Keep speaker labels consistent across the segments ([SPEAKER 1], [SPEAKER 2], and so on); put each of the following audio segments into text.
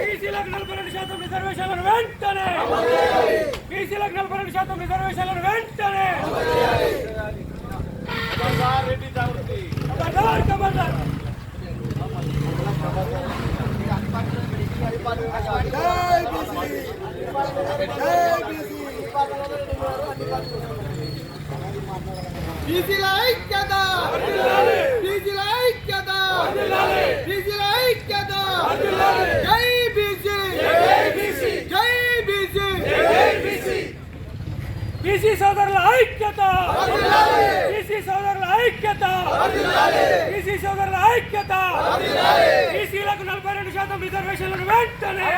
[SPEAKER 1] బీసీలకు నలభై రెండు శాతం రిజర్వేషన్లను వెంటనే! బీసీలకు నలభై రెండు శాతం రిజర్వేషన్లను వెంటనే.
[SPEAKER 2] బీసీల ఐక్యత బీసీల ఐక్యత బీసీల ఐక్యత జై బీసీ జై బీసీ
[SPEAKER 1] బీసీ సోదరుల ఐక్యత! బీసీ సోదరుల ఐక్యత! బీసీ సోదరుల ఐక్యత! బీసీలకు నలభై రెండు శాతం రిజర్వేషన్లను వెంటనే!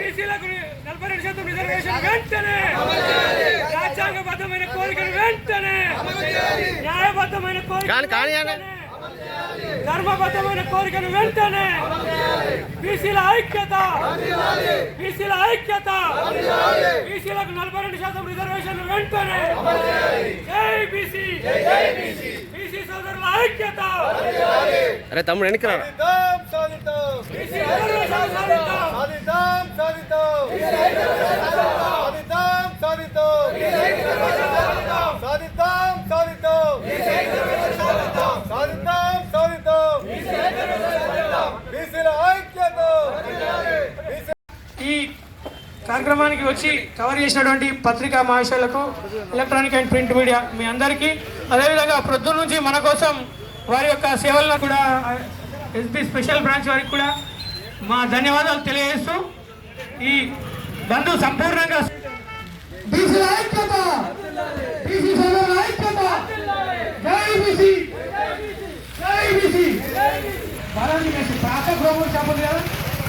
[SPEAKER 1] బీసీలకు నలభై రెండు శాతం రిజర్వేషన్ వెంటనే! రాజ్యాంగబద్ధమైన కోరికను వెంటనే! న్యాయబద్ధమైన కోరిక ధర్మబద్ధమైన కోరికను వెంటనే బీసీల ఐక్యత బీసీల ఐక్యత బీసీలకు నలభై రెండు శాతం రిజర్వేషన్ వెంటనే. జై బీసీ బీసీ సోదరుల ఐక్యత.
[SPEAKER 3] అరే తమ్ముడు వెనక్కి రా.
[SPEAKER 2] సాధిద్దాం సాధిద్దాం
[SPEAKER 1] సాధిద్దాం
[SPEAKER 2] సాధిద్దాం సాధిద్దాం బీసీల ఐక్యత బీసీ
[SPEAKER 1] ఈ కార్యక్రమానికి వచ్చి కవర్ చేసినటువంటి పత్రికా మహాశయులకు ఎలక్ట్రానిక్ అండ్ ప్రింట్ మీడియా మీ అందరికీ. అదేవిధంగా ప్రొద్దు నుంచి మన కోసం వారి యొక్క సేవలను కూడా ఎస్బీ స్పెషల్ బ్రాంచ్ వారికి కూడా మా ధన్యవాదాలు తెలియజేస్తూ ఈ బంధు సంపూర్ణంగా
[SPEAKER 4] పాత గ్రోమల్ షాప్ ఉంది కదా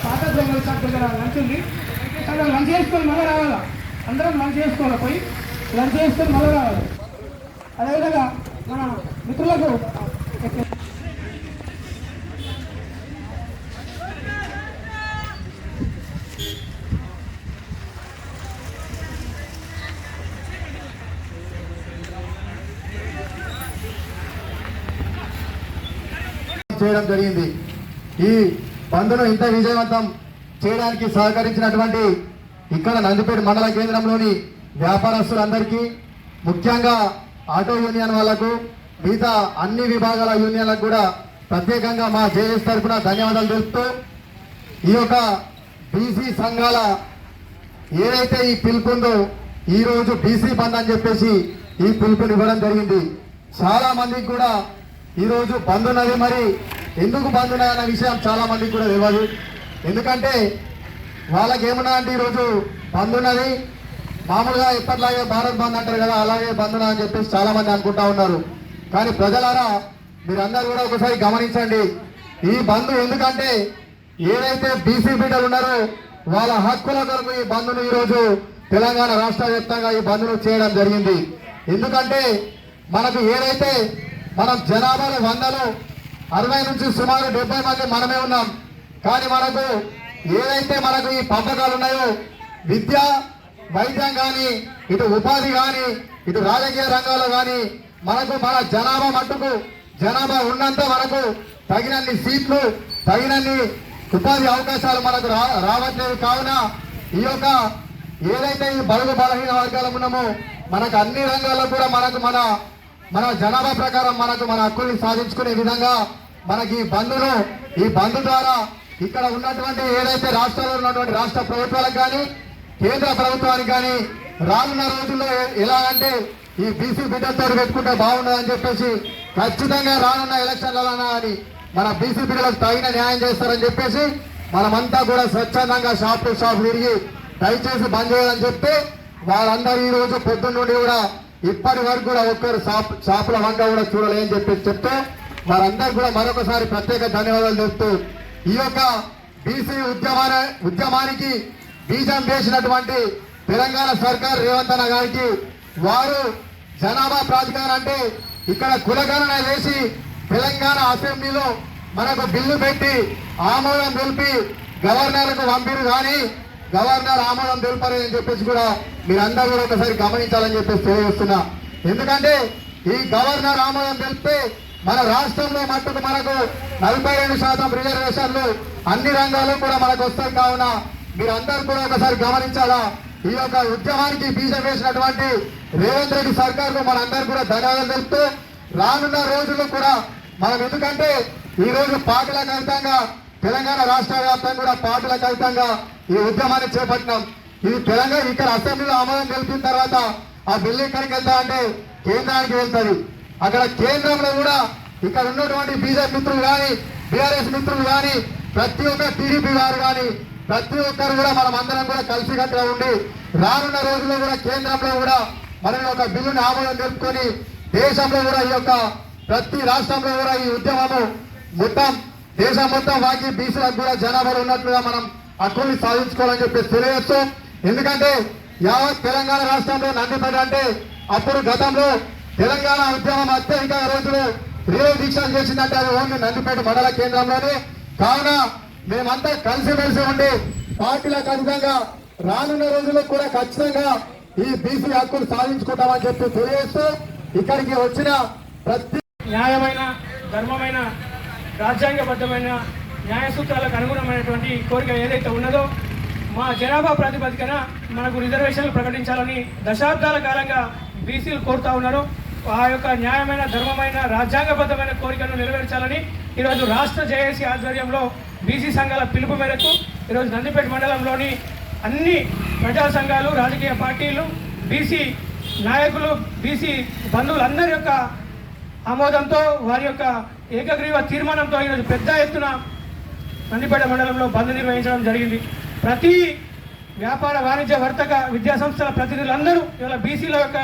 [SPEAKER 4] పాత గ్రోమల్ షాప్ దగ్గర లంచ్ ఉంది. అక్కడ లంచ్ చేసుకొని మళ్ళీ రావాలా? అందరం లంచ్ చేసుకోవాలి పోయి? లంచ్ చేసుకొని మళ్ళీ రావాలి? అదేవిధంగా మన మిత్రులకు
[SPEAKER 5] చేయడం జరిగింది. ఈ బంద్ను ఇంత విజయవంతం చేయడానికి సహకరించినటువంటి ఇక్కడ నందిపేట మండల కేంద్రంలోని వ్యాపారస్తులందరికీ ముఖ్యంగా ఆటో యూనియన్ వాళ్ళకు మిగతా అన్ని విభాగాల యూనియన్లకు కూడా ప్రత్యేకంగా మా జేఎస్ తరఫున ధన్యవాదాలు తెలుపుతూ ఈ యొక్క బీసీ సంఘాల ఏదైతే ఈ పిలుపు ఉందో ఈరోజు బీసీ బంద్ అని చెప్పేసి ఈ పిలుపుని ఇవ్వడం జరిగింది. చాలా మందికి కూడా ఈరోజు బంద్ ఉన్నది మరి ఎందుకు బంద్ ఉన్నాయన్న విషయం చాలా మందికి కూడా తెలియదు. ఎందుకంటే వాళ్ళకి ఏమన్నా అంటే ఈరోజు బంద్ ఉన్నది మామూలుగా ఎప్పటిలాగే భారత్ బంద్ అంటారు కదా అలాగే బంద్ అని చెప్పేసి చాలామంది అనుకుంటా ఉన్నారు. కానీ ప్రజలారా మీరందరూ కూడా ఒకసారి గమనించండి. ఈ బంద్ ఎందుకంటే ఏదైతే బీసీ బిడ్డలు ఉన్నారో వాళ్ళ హక్కుల కొరకు ఈ బంద్ను ఈరోజు తెలంగాణ రాష్ట్ర వ్యాప్తంగా ఈ బంద్ను చేయడం జరిగింది. ఎందుకంటే మనకు ఏదైతే మనం జనాభాలో వందలు అరవై నుంచి సుమారు డెబ్బై మంది మనమే ఉన్నాం. కానీ మనకు ఏదైతే మనకు ఈ పంపకాలు ఉన్నాయో విద్య వైద్యం కానీ ఇటు ఉపాధి కానీ ఇటు రాజకీయ రంగాల్లో కానీ మనకు మన జనాభా మట్టుకు జనాభా ఉన్నంత మనకు తగినన్ని సీట్లు తగినన్ని ఉపాధి అవకాశాలు మనకు రా రావట్లేదు. కావున ఈ యొక్క ఏదైతే ఈ బడుగు బలహీన వర్గాలు ఉన్నామో మనకు అన్ని రంగాల్లో కూడా మనకు మన మన జనాభా ప్రకారం మనకు మన హక్కుల్ని సాధించుకునే విధంగా మనకి ఈ బంధును ఈ బంధు ద్వారా ఇక్కడ ఉన్నటువంటి ఏదైతే రాష్ట్రాల్లో ఉన్నటువంటి రాష్ట్ర ప్రభుత్వాలకు కానీ కేంద్ర ప్రభుత్వానికి కానీ రానున్న రోజుల్లో ఎలా అంటే ఈ బీసీ బిడ్డలతో పెట్టుకుంటే బాగుండదని చెప్పేసి ఖచ్చితంగా రానున్న ఎలక్షన్లలోనా అని మన బీసీ బిడ్డలకు తగిన న్యాయం చేస్తారని చెప్పేసి మనమంతా కూడా స్వచ్ఛందంగా షాప్ టు షాప్ తిరిగి దయచేసి బంద్ చేయాలని చెప్తే వాళ్ళందరూ ఈ రోజు పొద్దున్న నుండి కూడా ఇప్పటి వరకు కూడా ఒక్కరు షాప్ షాపుల వంక కూడా చూడలేని చెప్పేసి చెప్తే వారందరూ కూడా మరొకసారి ప్రత్యేక ధన్యవాదాలు చెప్తూ ఈ యొక్క బీసీ ఉద్యమాన ఉద్యమానికి బీజం వేసినటువంటి తెలంగాణ సర్కార్ రేవంత్ అన్న గారికి వారు జనాభా ప్రాధికారం అంటే ఇక్కడ కులగణన వేసి తెలంగాణ అసెంబ్లీలో మనకు బిల్లు పెట్టి ఆమోదం తెలిపి గవర్నర్కు పంపిరు కానీ గవర్నర్ ఆమోదం తెలిపలేదని చెప్పేసి కూడా మీరందరూ కూడా ఒకసారి గమనించాలని చెప్పేసి తెలియజేస్తున్నా. ఎందుకంటే ఈ గవర్నర్ ఆమోదం తెలిపితే మన రాష్ట్రంలో మట్టుకు మనకు నలభై రెండు శాతం రిజర్వేషన్లు అన్ని రంగాలు కూడా మనకు వస్తాయి. కావున మీరందరూ కూడా ఒకసారి గమనించాలా? ఈ యొక్క ఉద్యమానికి బీజం వేసినటువంటి రేవంత్ రెడ్డి సర్కార్ మనందరూ కూడా ధన్యవాదాలు తెలుపుతూ రానున్న రోజుల్లో కూడా మనం ఎందుకంటే ఈ రోజు పాటల కవితంగా తెలంగాణ రాష్ట్ర వ్యాప్తంగా కూడా పాటల కవితంగా ఈ ఉద్యమాన్ని చేపట్టినాం. ఇది తెలంగాణ ఇక్కడ అసెంబ్లీలో ఆమోదం తెలిపిన తర్వాత ఆ బిల్లు ఎక్కడికి వెళ్తా అంటే కేంద్రానికి వెళ్తుంది. అక్కడ కేంద్రంలో కూడా ఇక్కడ ఉన్నటువంటి బీజేపీ మిత్రులు కానీ బీఆర్ఎస్ మిత్రులు కానీ ప్రతి ఒక్క టీడీపీ వారు కానీ ప్రతి ఒక్కరు కూడా మనం అందరం కూడా కలిసికట్టుగా ఉండి రానున్న రోజుల్లో కూడా కేంద్రంలో కూడా మనం ఒక బిల్లుని ఆమోదం తెలుపుకొని దేశంలో కూడా ఈ యొక్క ప్రతి రాష్ట్రంలో కూడా ఈ ఉద్యమము మొత్తం దేశం మొత్తం వాకి బీసీలకు కూడా జనాభాలు ఉన్నట్లుగా మనం హక్కుల్ని సాధించుకోవాలని చెప్పి తెలియజేస్తాం ఎందుకంటే యావత్ తెలంగాణ రాష్ట్రంలో నందిపేట అంటే అప్పుడు గతంలో తెలంగాణ ఉద్యమం అత్యధిక రోజులు రియో దీక్షలు చేసిందంటే అది ఓన్లీ నందిపేట మండల కేంద్రంలోనే. కావున మేమంతా కలిసిమెలిసి ఉండి పార్టీలకు అనుగుణంగా రానున్న రోజుల్లో కూడా ఖచ్చితంగా ఈ బీసీ హక్కులు సాధించుకుంటామని చెప్పి తెలియజేస్తూ ఇక్కడికి వచ్చిన ప్రతి
[SPEAKER 1] న్యాయమైన ధర్మమైన రాజ్యాంగబద్ధమైన న్యాయ సూత్రాలకు అనుగుణమైనటువంటి కోరిక ఏదైతే ఉన్నదో మా జనాభా ప్రాతిపదికన మనకు రిజర్వేషన్లు ప్రకటించాలని దశాబ్దాల కాలంగా బీసీలు కోరుతా ఉన్నారు. ఆ యొక్క న్యాయమైన ధర్మమైన రాజ్యాంగబద్ధమైన కోరికను నెరవేర్చాలని ఈరోజు రాష్ట్ర జేఏసీ ఆధ్వర్యంలో బీసీ సంఘాల పిలుపు మేరకు ఈరోజు నందిపేట మండలంలోని అన్ని ప్రజా సంఘాలు రాజకీయ పార్టీలు బీసీ నాయకులు బీసీ బంధువులందరి యొక్క ఆమోదంతో వారి యొక్క ఏకగ్రీవ తీర్మానంతో ఈరోజు పెద్ద ఎత్తున నందిపేట మండలంలో బంద్ నిర్వహించడం జరిగింది. ప్రతి వ్యాపార వాణిజ్య వర్తక విద్యా సంస్థల ప్రతినిధులందరూ ఇవాళ బీసీల యొక్క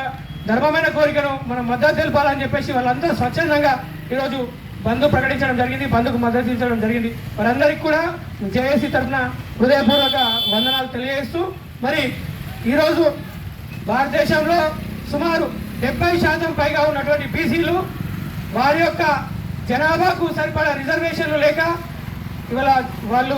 [SPEAKER 1] ధర్మమైన కోరికను మనం మద్దతు తెలపాలని చెప్పేసి వాళ్ళందరూ స్వచ్ఛందంగా ఈరోజు బంద్ ప్రకటించడం జరిగింది బంద్కు మద్దతు ఇచ్చడం జరిగింది. వారందరికీ కూడా జేఏసీ తరఫున హృదయపూర్వక వందనాలు తెలియజేస్తూ మరి ఈరోజు భారతదేశంలో సుమారు డెబ్బై శాతం పైగా ఉన్నటువంటి బీసీలు వారి యొక్క జనాభాకు సరిపడా రిజర్వేషన్లు లేక ఇవాళ వాళ్ళు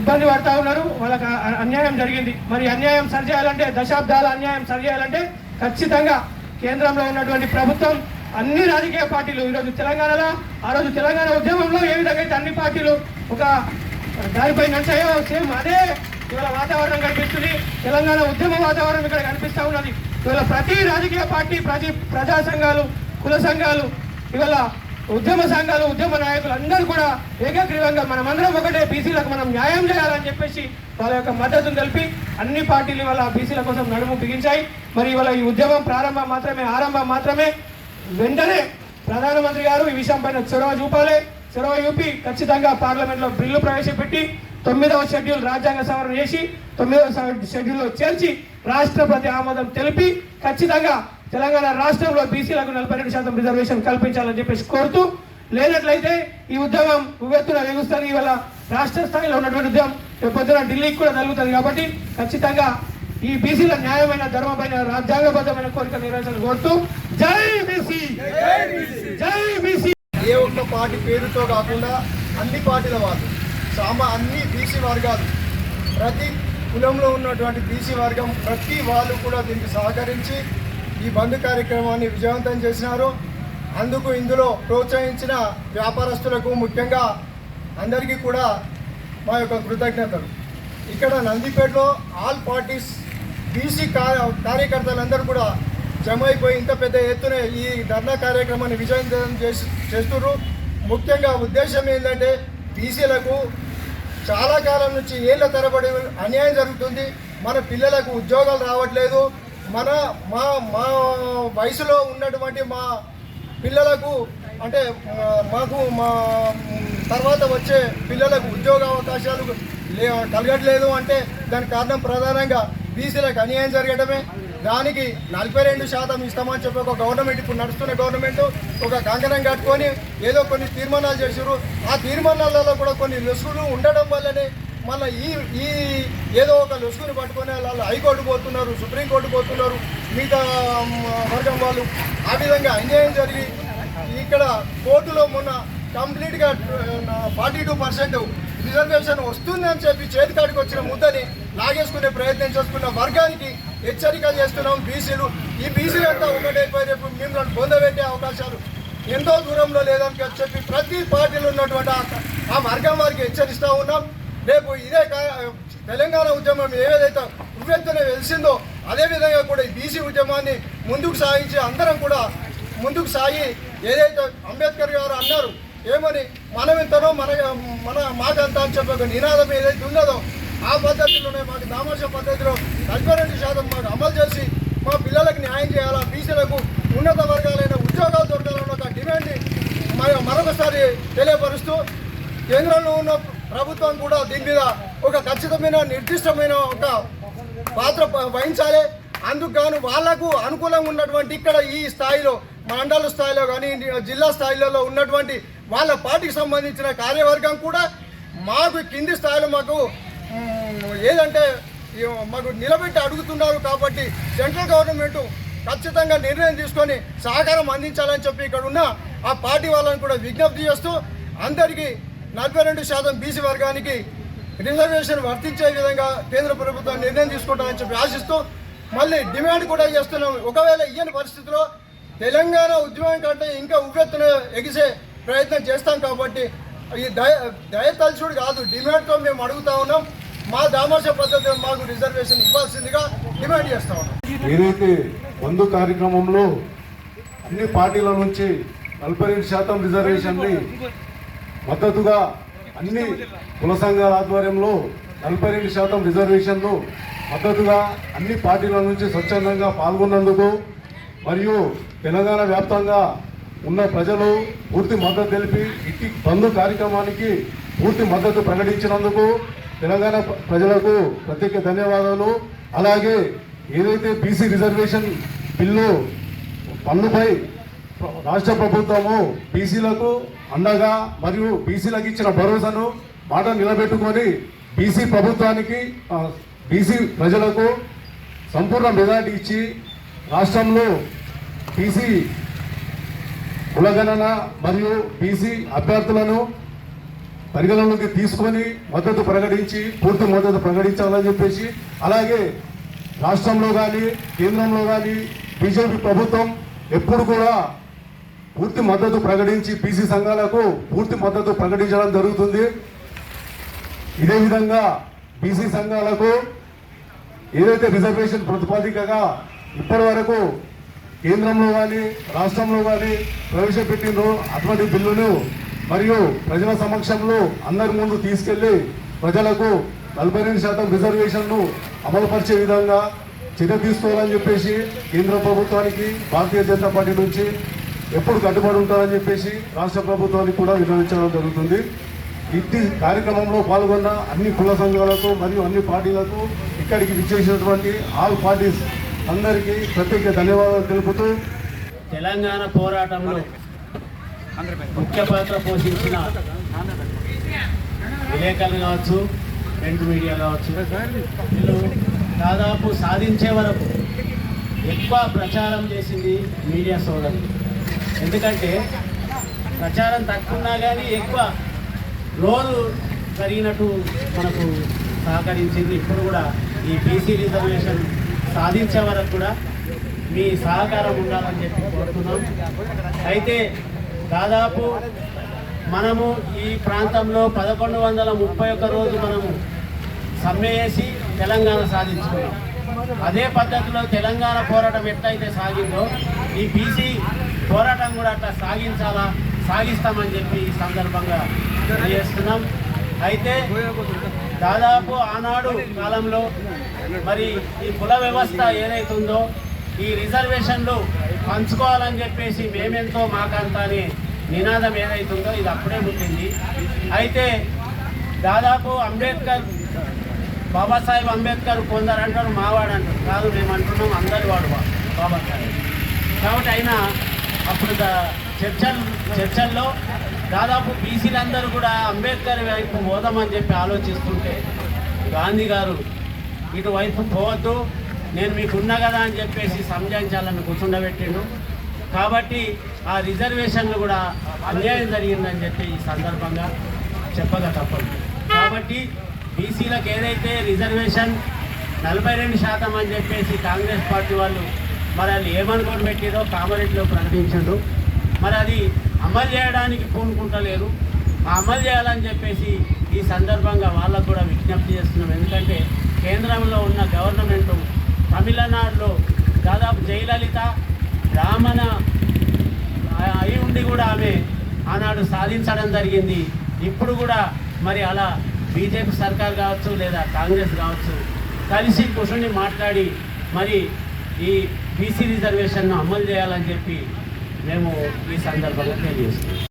[SPEAKER 1] ఇబ్బంది పడతా ఉన్నారు. వాళ్ళకి అన్యాయం జరిగింది. మరి అన్యాయం సరిచేయాలంటే దశాబ్దాల అన్యాయం సరిచేయాలంటే ఖచ్చితంగా కేంద్రంలో ఉన్నటువంటి ప్రభుత్వం అన్ని రాజకీయ పార్టీలు ఈరోజు తెలంగాణలో ఆ రోజు తెలంగాణ ఉద్యమంలో ఏ విధంగా అయితే అన్ని పార్టీలు ఒక దానిపై నడిచాయో సేమ్ అదే ఇవాళ వాతావరణం కనిపిస్తుంది. తెలంగాణ ఉద్యమ వాతావరణం ఇక్కడ కనిపిస్తూ ఉన్నది. ఇవాళ ప్రతి రాజకీయ పార్టీ ప్రతి ప్రజా సంఘాలు కుల సంఘాలు ఇవాళ ఉద్యమ సంఘాలు ఉద్యమ నాయకులు అందరూ కూడా ఏకగ్రీవంగా మనమందరం ఒకటే బీసీలకు మనం న్యాయం చేయాలని చెప్పేసి వాళ్ళ యొక్క మద్దతును తెలిపి అన్ని పార్టీలు ఇవాళ బీసీల కోసం నడుము బిగించాయి. మరి ఇవాళ ఈ ఉద్యమం ప్రారంభం మాత్రమే ఆరంభం మాత్రమే. వెంటనే ప్రధానమంత్రి గారు ఈ విషయం పైన చొరవ చూపాలి. చొరవ చూపి ఖచ్చితంగా పార్లమెంట్లో బిల్లు ప్రవేశపెట్టి తొమ్మిదవ షెడ్యూల్ రాజ్యాంగ సవరణ చేసి తొమ్మిదవ షెడ్యూల్లో చేర్చి రాష్ట్రపతి ఆమోదం తెలిపి ఖచ్చితంగా తెలంగాణ రాష్ట్రంలో బీసీలకు నలభై రెండు శాతం రిజర్వేషన్ కల్పించాలని చెప్పేసి కోరుతూ లేనట్లయితే ఈ ఉద్యమం ఉవ్వెత్తున ఎగుస్తుంది ఇవాళ రాష్ట్ర స్థాయిలో ఉన్నటువంటి ఉద్యమం పొద్దున ఢిల్లీకి కూడా జరుగుతుంది కాబట్టి ఖచ్చితంగా ఈ బీసీల న్యాయమైన ధర్మమైన రాజ్యాంగబద్ధమైన కోరిక నెరవేర్చాలని కోరుతూ జై బీసీ! జై బీసీ!
[SPEAKER 2] ఏ ఒక్క పార్టీ పేరుతో కాకుండా అన్ని పార్టీల వాళ్ళు సామా అన్ని బీసీ వర్గాలు ప్రతి కులంలో ఉన్నటువంటి బీసీ వర్గం ప్రతి వాళ్ళు కూడా దీనికి సహకరించి ఈ బంద్ కార్యక్రమాన్ని విజయవంతం చేసినారు. అందుకు ఇందులో ప్రోత్సహించిన వ్యాపారస్తులకు ముఖ్యంగా అందరికీ కూడా మా యొక్క కృతజ్ఞతలు. ఇక్కడ నందిపేటలో ఆల్ పార్టీస్ బీసీ కార్యకర్తలందరూ కూడా జమ అయిపోయి ఇంత పెద్ద ఎత్తున ఈ ధర్నా కార్యక్రమాన్ని విజయవంతం చేసి చేస్తున్నారు ముఖ్యంగా ఉద్దేశం ఏంటంటే బీసీలకు చాలా కాలం నుంచి ఏళ్ళ తరబడి అన్యాయం జరుగుతుంది. మన పిల్లలకు ఉద్యోగాలు రావట్లేదు. మన మా మా వయసులో ఉన్నటువంటి మా పిల్లలకు అంటే మాకు మా తర్వాత వచ్చే పిల్లలకు ఉద్యోగ అవకాశాలు లే కలగట్లేదు అంటే దానికి కారణం ప్రధానంగా బీసీలకు అన్యాయం జరగడమే దానికి నలభై రెండు శాతం ఇస్తామని చెప్పి ఒక గవర్నమెంట్ ఇప్పుడు నడుస్తున్న గవర్నమెంట్ ఒక కంకణం కట్టుకొని ఏదో కొన్ని తీర్మానాలు చేసారు ఆ తీర్మానాలలో కూడా కొన్ని లొసుగులు ఉండడం వల్లనే మళ్ళీ ఈ ఈ ఏదో ఒక లొసుకుని పట్టుకొని వాళ్ళు హైకోర్టు పోతున్నారు సుప్రీంకోర్టు పోతున్నారు మిగతా వర్గం వాళ్ళు. ఆ విధంగా అన్యాయం జరిగి ఇక్కడ కోర్టులో మొన్న కంప్లీట్గా ఫార్టీ టూ పర్సెంట్ రిజర్వేషన్ వస్తుందని చెప్పి చేతికాడికి వచ్చిన ముద్దని లాగేసుకునే ప్రయత్నం చేసుకున్న వర్గానికి హెచ్చరిక చేస్తున్నాం బీసీలు. ఈ బీసీ అంతా ఒకటైపోయి రేపు మిమ్మల్ని పొందబెట్టే అవకాశాలు ఎంతో దూరంలో లేదని చెప్పి ప్రతి పార్టీలో ఉన్నటువంటి ఆ వర్గం వారికి హెచ్చరిస్తూ ఉన్నాం. రేపు ఇదే కా- తెలంగాణ ఉద్యమం ఏదైతే ఉవ్వెత్తున వెలిసిందో అదేవిధంగా కూడా ఈ బీసీ ఉద్యమాన్ని ముందుకు సాగించి అందరం కూడా ముందుకు సాగి ఏదైతే అంబేద్కర్ గారు అన్నారు ఏమని మనం ఎంతనో మన మన మాకంత అని చెప్పి ఒక నినాదం ఏదైతే ఉన్నదో ఆ పద్ధతిలోనే మాకు దామర్శ పద్ధతిలో నలభై రెండు శాతం మాకు అమలు చేసి మా పిల్లలకు న్యాయం చేయాలా బీసీలకు ఉన్నత వర్గాలైన ఉద్యోగాలు దొరకాలన్న ఒక డిమాండ్ని మరొకసారి తెలియపరుస్తూ కేంద్రంలో ఉన్న ప్రభుత్వం కూడా దీని మీద ఒక ఖచ్చితమైన నిర్దిష్టమైన ఒక పాత్ర వహించాలి. అందుకు గాను వాళ్ళకు అనుకూలంగా ఉన్నటువంటి ఇక్కడ ఈ స్థాయిలో మండల స్థాయిలో కానీ జిల్లా స్థాయిలలో ఉన్నటువంటి వాళ్ళ పార్టీకి సంబంధించిన కార్యవర్గం కూడా మాకు కింది స్థాయిలో మాకు ఏదంటే మాకు నిలబెట్టి అడుగుతున్నారు కాబట్టి సెంట్రల్ గవర్నమెంట్ ఖచ్చితంగా నిర్ణయం తీసుకొని సహకారం అందించాలని చెప్పి ఇక్కడ ఉన్న ఆ పార్టీ వాళ్ళని కూడా విజ్ఞప్తి చేస్తూ అందరికీ నలభై రెండు శాతం బీసీ వర్గానికి రిజర్వేషన్ వర్తించే విధంగా కేంద్ర ప్రభుత్వం నిర్ణయం తీసుకుంటామని చెప్పి ఆశిస్తూ మళ్ళీ డిమాండ్ కూడా చేస్తున్నాం. ఒకవేళ ఇయ్యని పరిస్థితిలో తెలంగాణ ఉద్యమం కంటే ఇంకా ఉవ్వెత్తున ఎగిసే ప్రయత్నం చేస్తాం కాబట్టి ఈ దయ దయతలుచుడు కాదు డిమాండ్తో మేము అడుగుతా ఉన్నాం. మా దామాష పద్ధతిలో మాకు రిజర్వేషన్ ఇవ్వాల్సిందిగా డిమాండ్ చేస్తా ఉన్నాం.
[SPEAKER 6] ఏదైతే బంధు కార్యక్రమంలో అన్ని పార్టీల నుంచి నలభై రెండు శాతం రిజర్వేషన్ని మద్దతుగా అన్ని కుల సంఘాల ఆధ్వర్యంలో నలభై రెండు శాతం రిజర్వేషన్లు మద్దతుగా అన్ని పార్టీల నుంచి స్వచ్ఛందంగా పాల్గొన్నందుకు మరియు తెలంగాణ వ్యాప్తంగా ఉన్న ప్రజలు పూర్తి మద్దతు తెలిపి ఇట్టి బంధు కార్యక్రమానికి పూర్తి మద్దతు ప్రకటించినందుకు తెలంగాణ ప్రజలకు ప్రత్యేక ధన్యవాదాలు. అలాగే ఏదైతే బీసీ రిజర్వేషన్ బిల్లు పన్నుపై రాష్ట్ర ప్రభుత్వము బీసీలకు అండగా మరియు బీసీలకు ఇచ్చిన భరోసాను మాట నిలబెట్టుకొని బీసీ ప్రభుత్వానికి బీసీ ప్రజలకు సంపూర్ణ మెజార్టీ ఇచ్చి రాష్ట్రంలో బీసీ కులగణన మరియు బీసీ అభ్యర్థులను పరిగణలోకి తీసుకొని మద్దతు ప్రకటించి పూర్తి మద్దతు ప్రకటించాలని చెప్పేసి అలాగే రాష్ట్రంలో కానీ కేంద్రంలో కానీ బీజేపీ ప్రభుత్వం ఎప్పుడు కూడా పూర్తి మద్దతు ప్రకటించి బీసీ సంఘాలకు పూర్తి మద్దతు ప్రకటించడం జరుగుతుంది. ఇదే విధంగా బీసీ సంఘాలకు ఏదైతే రిజర్వేషన్ ప్రతిపాదికగా ఇప్పటి వరకు కేంద్రంలో కానీ రాష్ట్రంలో కానీ ప్రవేశపెట్టిందో అటువంటి బిల్లును మరియు ప్రజల సమక్షంలో అందరి ముందు తీసుకెళ్ళి ప్రజలకు నలభై రెండు శాతం రిజర్వేషన్ను అమలుపరిచే విధంగా చర్య తీసుకోవాలని చెప్పేసి కేంద్ర ప్రభుత్వానికి భారతీయ జనతా పార్టీ నుంచి ఎప్పుడు కట్టుబడి ఉంటారని చెప్పేసి రాష్ట్ర ప్రభుత్వానికి కూడా వివరించడం జరుగుతుంది. ఇది కార్యక్రమంలో పాల్గొన్న అన్ని కుల సంఘాలకు మరియు అన్ని పార్టీలకు ఇక్కడికి విచ్చేసినటువంటి ఆల్ పార్టీస్ అందరికీ ప్రత్యేక ధన్యవాదాలు తెలుపుతూ
[SPEAKER 7] తెలంగాణ పోరాటంలో ముఖ్య పాత్ర పోషించిన విలేకరులు కావచ్చు ప్రింట్ మీడియా కావచ్చు వీళ్ళు దాదాపు సాధించే వరకు ఎక్కువ ప్రచారం చేసింది మీడియా సోదరులు. ఎందుకంటే ప్రచారం తక్కువన్నా కానీ ఎక్కువ రోజు జరిగినట్టు మనకు సహకరించింది. ఇప్పుడు కూడా ఈ బీసీ రిజర్వేషన్ సాధించే వరకు కూడా మీ సహకారం ఉండాలని చెప్పి కోరుతున్నాం. అయితే దాదాపు మనము ఈ ప్రాంతంలో పదకొండు వందల ముప్పై ఒక్క రోజు మనము సమ్మె చేసి తెలంగాణ సాధించుకున్నాం. అదే పద్ధతిలో తెలంగాణ పోరాటం ఎట్లయితే సాగిందో ఈ బీసీ పోరాటం కూడా అట్లా సాగించాలా? సాగిస్తామని చెప్పి ఈ సందర్భంగా తెలియజేస్తున్నాం. అయితే దాదాపు ఆనాడు కాలంలో మరి ఈ కుల వ్యవస్థ ఏదైతుందో ఈ రిజర్వేషన్లు పంచుకోవాలని చెప్పేసి మేమెంతో మాకంత అనే నినాదం ఏదైతుందో ఇది అప్పుడే పుట్టింది. అయితే దాదాపు అంబేద్కర్ బాబాసాహెబ్ అంబేద్కర్ కొందరు అంటారు మావాడు అంటారు. కాదు మేము అంటున్నాం అందరి వాడు బాబాసాహెబ్. కాబట్టి అయినా అప్పుడు ద- చర్చలు చర్చల్లో దాదాపు బీసీలందరూ కూడా అంబేద్కర్ వైపు పోదామని చెప్పి ఆలోచిస్తుంటే గాంధీ గారు ఇటువైపు పోవద్దు నేను మీకున్నా కదా అని చెప్పేసి సంజాయించాలని కూర్చుండబెట్టిండు. కాబట్టి ఆ రిజర్వేషన్లు కూడా అన్యాయం జరిగిందని చెప్పి ఈ సందర్భంగా చెప్పక తప్పదు. కాబట్టి బీసీలకు ఏదైతే రిజర్వేషన్ నలభై రెండు శాతం అని చెప్పేసి కాంగ్రెస్ పార్టీ వాళ్ళు మరి అది ఏమనుకొని పెట్టిరో కామారెడ్డిలో ప్రకటించండు మరి అది అమలు చేయడానికి పూనుకుంటలేరు అమలు చేయాలని చెప్పేసి ఈ సందర్భంగా వాళ్ళకు కూడా విజ్ఞప్తి చేస్తున్నాం. ఎందుకంటే కేంద్రంలో ఉన్న గవర్నమెంట్ తమిళనాడులో దాదాపు జయలలిత రామణ అయి ఉండి కూడా ఆమె ఆనాడు సాధించడం జరిగింది. ఇప్పుడు కూడా మరి అలా బీజేపీ సర్కార్ కావచ్చు లేదా కాంగ్రెస్ కావచ్చు కలిసి కూర్చొని మాట్లాడి మరి ఈ బీసీ రిజర్వేషన్ను అమలు చేయాలని చెప్పి మేము ఈ సందర్భంగా తెలియజేస్తున్నాం.